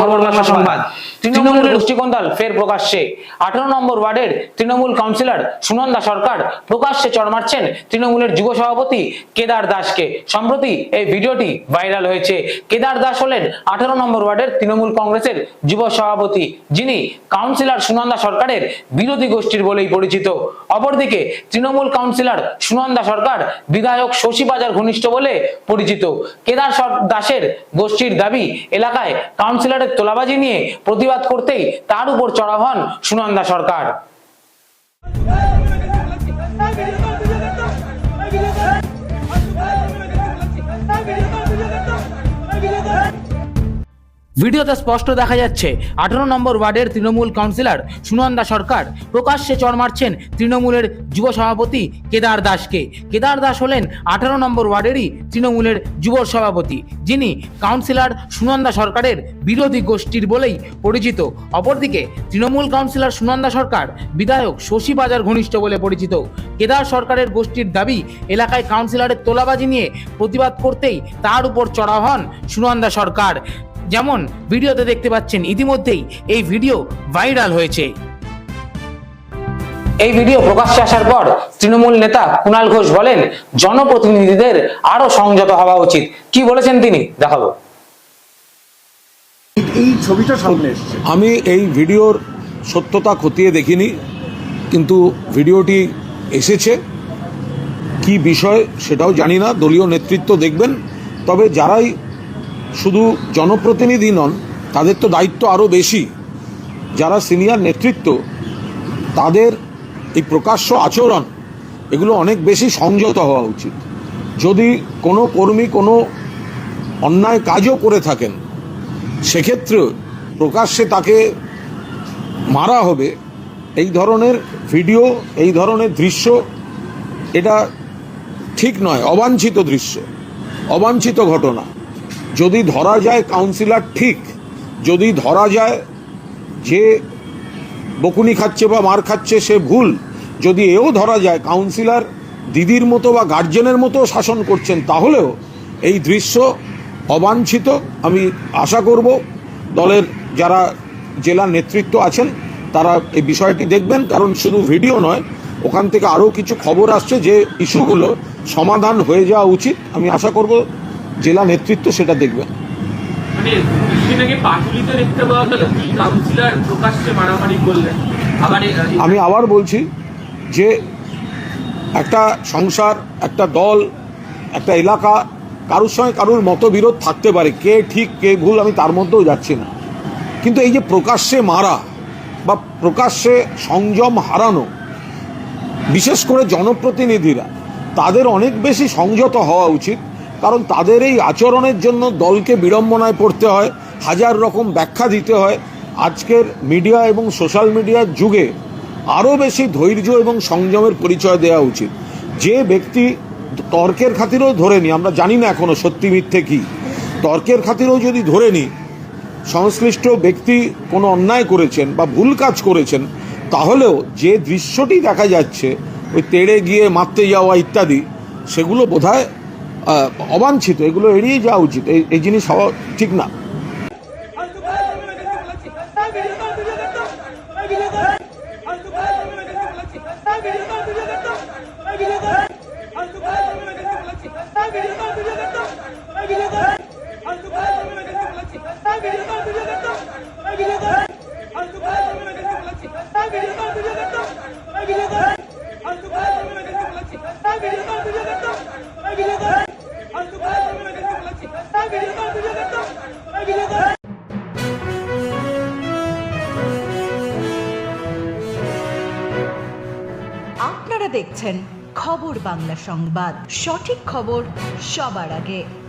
খবর বাংলা সংবাদ। তৃণমূলের গোষ্ঠীকন্দল ফের প্রকাশ্যে। আঠারো নম্বর ওয়ার্ডের তৃণমূল কাউন্সিলর সুনন্দা সরকার প্রকাশ্যে চড় মারছেন তৃণমূলের যুব সভাপতি কেদার দাসকে। সম্প্রতি এই ভিডিওটি ভাইরাল হয়েছে। কেদার দাস হলেন আঠারো নম্বর ওয়ার্ডের তৃণমূল কংগ্রেসের যুব সভাপতি যিনি কাউন্সিলর সুনন্দা সরকারের বিরোধী গোষ্ঠীর বলেই পরিচিত। অপরদিকে তৃণমূল কাউন্সিলর সুনন্দা সরকার বিধায়ক শশী বাজার ঘনিষ্ঠ বলে পরিচিত। কেদার দাসের গোষ্ঠীর দাবি এলাকায় কাউন্সিলরের তোলাবাজি নিয়ে প্রতিবাদ করতেই তার উপর চড়া হন সুনন্দা সরকার। ভিডিওতে স্পষ্ট দেখা যাচ্ছে, আঠারো নম্বর ওয়ার্ডের তৃণমূল কাউন্সিলর সুনন্দা সরকার প্রকাশ্যে চড় মারছেন তৃণমূলের যুব সভাপতি কেদার দাসকে। কেদার দাস হলেন আঠারো নম্বর ওয়ার্ডেরই তৃণমূলের যুব সভাপতি, যিনি কাউন্সিলর সুনন্দা সরকারের বিরোধী গোষ্ঠীর বলেই পরিচিত। অপরদিকে তৃণমূল কাউন্সিলর সুনন্দা সরকার বিধায়ক শশী বাজার ঘনিষ্ঠ বলে পরিচিত। কেদার সরকারের গোষ্ঠীর দাবি, এলাকায় কাউন্সিলরের তোলাবাজি নিয়ে প্রতিবাদ করতেই তার উপর চড়া হন সুনন্দা সরকার। যেমন ভিডিওতে দেখতে পাচ্ছেন ইতিমধ্যেই এই ভিডিও ভাইরাল হয়েছে। এই ভিডিও প্রকাশ্যে আসার পর তৃণমূল নেতা কুণাল ঘোষ বলেন জনপ্রতিনিধিদের আরও সংযত হওয়া উচিত। কি বলেছেন তিনি? দেখাবো। এই ছবিটা সামনে আমি এই ভিডিওর সত্যতা খতিয়ে দেখিনি কিন্তু ভিডিওটি এসেছে। কি বিষয় সেটাও জানি না দলীয় নেতৃত্ব দেখবেন। তবে যারাই শুধু জনপ্রতিনিধি নন, তাদের তো দায়িত্ব আরও বেশি। যারা সিনিয়র নেতৃত্ব, তাদের এই প্রকাশ্য আচরণ, এগুলো অনেক বেশি সংযত হওয়া উচিত। যদি কোনো কর্মী কোনো অন্যায় কাজও করে থাকেন সেক্ষেত্রে প্রকাশ্যে তাকে মারা হবে, এই ধরনের ভিডিও, এই ধরনের দৃশ্য, এটা ঠিক নয়, অবাঞ্ছিত দৃশ্য, অবাঞ্ছিত ঘটনা। যদি ধরা যায় কাউন্সিলর ঠিক, যদি ধরা যায় যে বকুনি খাচ্ছে বা মার খাচ্ছে সে ভুল, যদি এও ধরা যায় কাউন্সিলর দিদির মতো বা গার্জেনের মতো শাসন করছেন, তাহলেও এই দৃশ্য অবাঞ্ছিত। আমি আশা করব দলের যারা জেলা নেতৃত্ব আছেন, তারা এই বিষয়টি দেখবেন, কারণ শুধু ভিডিও নয়, ওখান থেকে আরও কিছু খবর আসছে যে ইস্যুগুলো সমাধান হয়ে যাওয়া উচিত। আমি আশা করব জেলা নেতৃত্ব সেটা দেখবেন। মানে আমি আবার বলছি যে একটা সংসার একটা দল একটা এলাকা কারোর সঙ্গে কারোর মতবিরোধ থাকতে পারে কে ঠিক কে ভুল আমি তার মধ্যেও যাচ্ছি না। কিন্তু এই যে প্রকাশ্যে মারা বা প্রকাশ্যে সংযম হারানো বিশেষ করে জনপ্রতিনিধিরা তাদের অনেক বেশি সংযত হওয়া উচিত। কারণ তাদের এই আচরণের জন্য দলকে বিড়ম্বনায় পড়তে হয়, হাজার রকম ব্যাখ্যা দিতে হয়। আজকের মিডিয়া এবং সোশ্যাল মিডিয়ার যুগে আরও বেশি ধৈর্য এবং সংযমের পরিচয় দেওয়া উচিত। যে ব্যক্তি তর্কের খাতিরেও ধরে নি, আমরা জানি না এখনও সত্যি মিথ্যে কি। তর্কের খাতিরেও যদি ধরে নিই সংশ্লিষ্ট ব্যক্তি কোনো অন্যায় করেছেন বা ভুল কাজ করেছেন, তাহলেও যে দৃশ্যটি দেখা যাচ্ছে, ওই তেড়ে গিয়ে মারতে যাওয়া ইত্যাদি, সেগুলো বোধহয় অবাঞ্ছিত এগুলো এড়িয়ে যাওয়া উচিত এই জিনিস হওয়া ঠিক না। আপনারা দেখছেন খবর বাংলা সংবাদ। সঠিক খবর সবার আগে।